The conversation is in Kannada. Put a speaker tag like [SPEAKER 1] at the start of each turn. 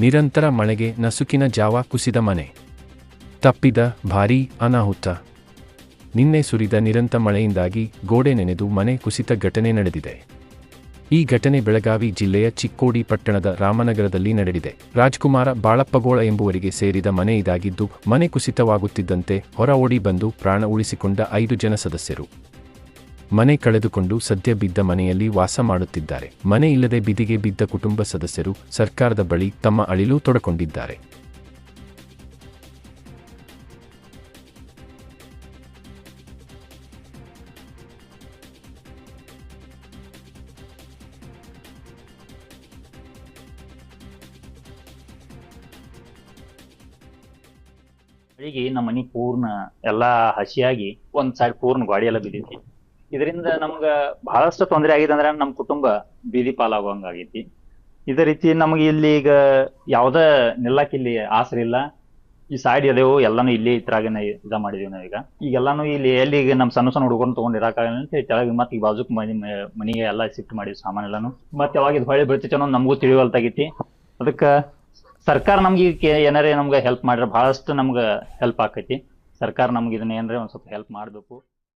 [SPEAKER 1] ನಿರಂತರ ಮಳೆಗೆ ನಸುಕಿನ ಜಾವ ಕುಸಿದ ಮನೆ. ತಪ್ಪಿದ ಭಾರೀ ಅನಾಹುತ. ನಿನ್ನೆ ಸುರಿದ ನಿರಂತ ಮಳೆಯಿಂದಾಗಿ ಗೋಡೆ ನೆನೆದು ಮನೆ ಕುಸಿತ ಘಟನೆ ನಡೆದಿದೆ. ಈ ಘಟನೆ ಬೆಳಗಾವಿ ಜಿಲ್ಲೆಯ ಚಿಕ್ಕೋಡಿ ಪಟ್ಟಣದ ರಾಮನಗರದಲ್ಲಿ ನಡೆದಿದೆ. ರಾಜ್ಕುಮಾರ ಬಾಳಪ್ಪಗೋಳ ಎಂಬುವರಿಗೆ ಸೇರಿದ ಮನೆ ಇದಾಗಿದ್ದು, ಮನೆ ಕುಸಿತವಾಗುತ್ತಿದ್ದಂತೆ ಹೊರ ಓಡಿ ಬಂದು ಪ್ರಾಣ ಉಳಿಸಿಕೊಂಡ ಐದು ಜನ ಸದಸ್ಯರು. ಮನೆ ಕಳೆದುಕೊಂಡು ಸದ್ಯ ಬಿದ್ದ ಮನೆಯಲ್ಲಿ ವಾಸ ಮಾಡುತ್ತಿದ್ದಾರೆ. ಮನೆ ಇಲ್ಲದೆ ಬಿದಿಗೆ ಬಿದ್ದ ಕುಟುಂಬ ಸದಸ್ಯರು ಸರ್ಕಾರದ ಬಳಿ ತಮ್ಮ ಅಳಿಲು ತೊಡಕೊಂಡಿದ್ದಾರೆ.
[SPEAKER 2] ಬೆಳಿಗ್ಗೆ ನಮ್ಮ ಮನೆ ಪೂರ್ಣ ಎಲ್ಲಾ ಹಸಿಯಾಗಿ ಒಂದ್ ಸೈಡ್ ಪೂರ್ಣ ಗಾಡಿ ಎಲ್ಲ ಬಿದ್ದೈತಿ. ಇದರಿಂದ ನಮ್ಗ ಬಹಳಷ್ಟು ತೊಂದರೆ ಆಗಿದೆ ಅಂದ್ರೆ ನಮ್ ಕುಟುಂಬ ಬೀದಿ ಪಾಲಾಗುವಂಗ ಆಗೇತಿ ಇದೇ ರೀತಿ ನಮ್ಗೆ ಇಲ್ಲಿ ಈಗ ಯಾವ್ದ ನಿಲ್ಲಕ್ ಇಲ್ಲಿ ಆಸರಿ ಇಲ್ಲ. ಈ ಸೈಡ್ ಎದೆವು ಎಲ್ಲಾನು ಇಲ್ಲಿ ಇದ್ರಾಗನೆ ಇದ ಮಾಡಿದೀವಿ ನಾವೀಗ. ಈಗ ಎಲ್ಲಾನು ಇಲ್ಲಿ ಎಲ್ಲಿ ಈಗ ನಮ್ ಸಣ್ಣ ಸಣ್ಣ ಹುಡುಗರನ್ನ ತಗೊಂಡ್ ಅಂತ ಕೆಳಗೆ ಮತ್ತೆ ಈಗ ಬಾಜುಕ್ ಮನಿ ಮನಿಗೆ ಎಲ್ಲಾ ಶಿಫ್ಟ್ ಮಾಡಿದ್ವಿ ಸಾಮಾನ್ ಎಲ್ಲಾನು. ಮತ್ತೆ ಯಾವಾಗ ಇದು ಹೊಳೆ ಬೀಳ್ತೈತೆ ಅನ್ನೋದು ನಮಗೂ ತಿಳಿವಲ್ತಾಗೈತಿ ಅದಕ್ಕ ಸರ್ಕಾರ ನಮ್ಗೆ ಏನಾರೇ ನಮ್ಗೆ ಹೆಲ್ಪ್ ಮಾಡ್ರೆ ಬಹಳಷ್ಟು ನಮ್ಗೆ ಹೆಲ್ಪ್ ಆಕೈತಿ. ಸರ್ಕಾರ ನಮ್ಗೆ ಇದನ್ನ ಏನಾರೇ ಒಂದ್ ಸ್ವಲ್ಪ ಹೆಲ್ಪ್ ಮಾಡ್ಬೇಕು.